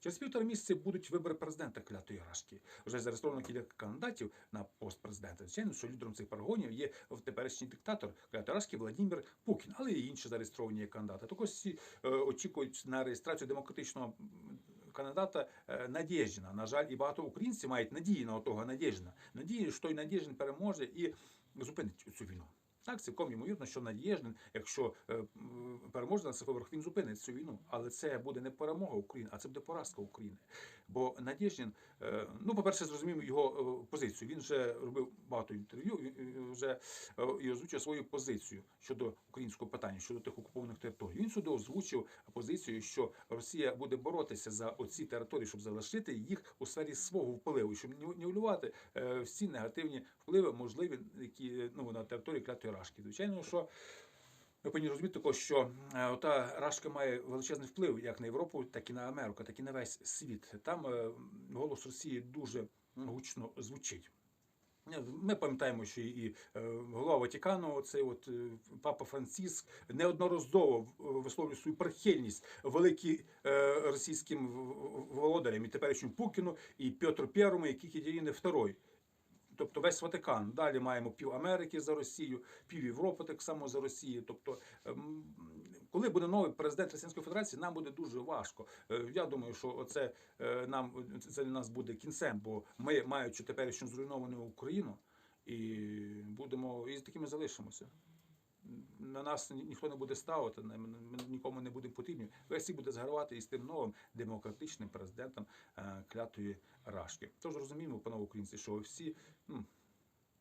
Через півтора місяці будуть вибори президента клятої Рашки. Вже зареєстровано кілька кандидатів на пост президента. Звичайно, що лідером цих перегонів є теперішній диктатор клятої Рашки Владимир Путін, але і інші зареєстровані кандидати. Також всі е, очікують на реєстрацію демократичного кандидата е, Надєждіна. На жаль, і багато українців мають надії на того Надєждіна. Надії, що той Надєждін переможе і зупинить цю війну. Так, цілком ймовірно, що Надєждин, якщо е, переможе на цих він зупинить цю війну. Але це буде не перемога України, а це буде поразка України. Бо Надєждин, е, ну, по-перше, зрозумів його е, позицію. Він вже робив багато інтерв'ю, вже і озвучив свою позицію щодо українського питання, щодо тих окупованих територій. Він сюди озвучив позицію, що Росія буде боротися за оці території, щоб залишити їх у сфері свого впливу, щоб ні- нівелювати всі негативні впливи, можливі, які ну на території клятої рашки. Звичайно, що. Ви повинні розуміти також, що е, ота рашка має величезний вплив як на Європу, так і на Америку, так і на весь світ. Там е, голос Росії дуже гучно звучить. Е, Ми пам'ятаємо, що і голова Ватикану, цей от папа Франциск, неодноразово висловлює свою прихильність великим російським володарям і теперішньому Пукіну, і Петру Первому, і Кікідіріни II. Тобто весь Ватикан. Далі маємо пів Америки за Росію, пів Європи так само за Росію. Тобто, ем, коли буде новий президент Російської Федерації, нам буде дуже важко. Е, Я думаю, що оце е, нам це для нас буде кінцем, бо ми, маючи теперішню зруйновану Україну, і будемо і з такими залишимося. На нас ніхто не буде ставити, ми нікому не будемо потрібні. Весь світ буде згравати із тим новим демократичним президентом е, клятої Рашки. Тож розуміємо, панове українці, що всі ну,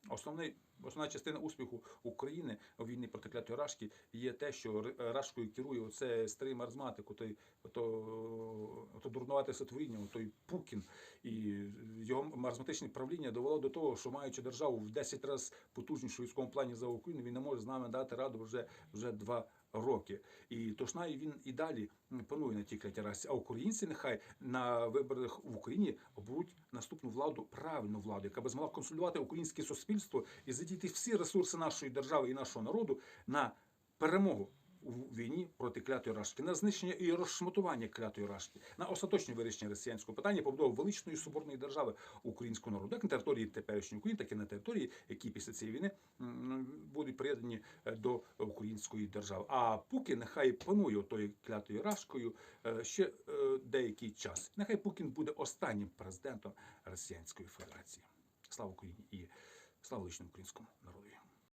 Основний, основна частина успіху України у війні проти клятої Рашки є те, що Рашкою керує оце старий маразматик, той ото, ото дурнувате сотворіння, той Пукін. І його маразматичне правління довело до того, що маючи державу в 10 разів потужнішу військовому плані за Україну, він не може з нами дати раду вже, вже два роки. І тошна він і далі панує на тій клятій расі. А українці нехай на виборах в Україні оберуть наступну владу, правильну владу, яка би змогла консолідувати українське суспільство і задіяти всі ресурси нашої держави і нашого народу на перемогу. У війні проти клятої рашки, на знищення і розшматування клятої рашки, на остаточне вирішення росіянського питання, побудову величної соборної держави українського народу, як на території теперішньої України, так і на території, які після цієї війни будуть приєднані е, до української держави. А поки нехай панує тою клятою рашкою е, ще е, деякий час. Нехай Путін буде останнім президентом Росіянської Федерації. Слава Україні і слава величному українському народу.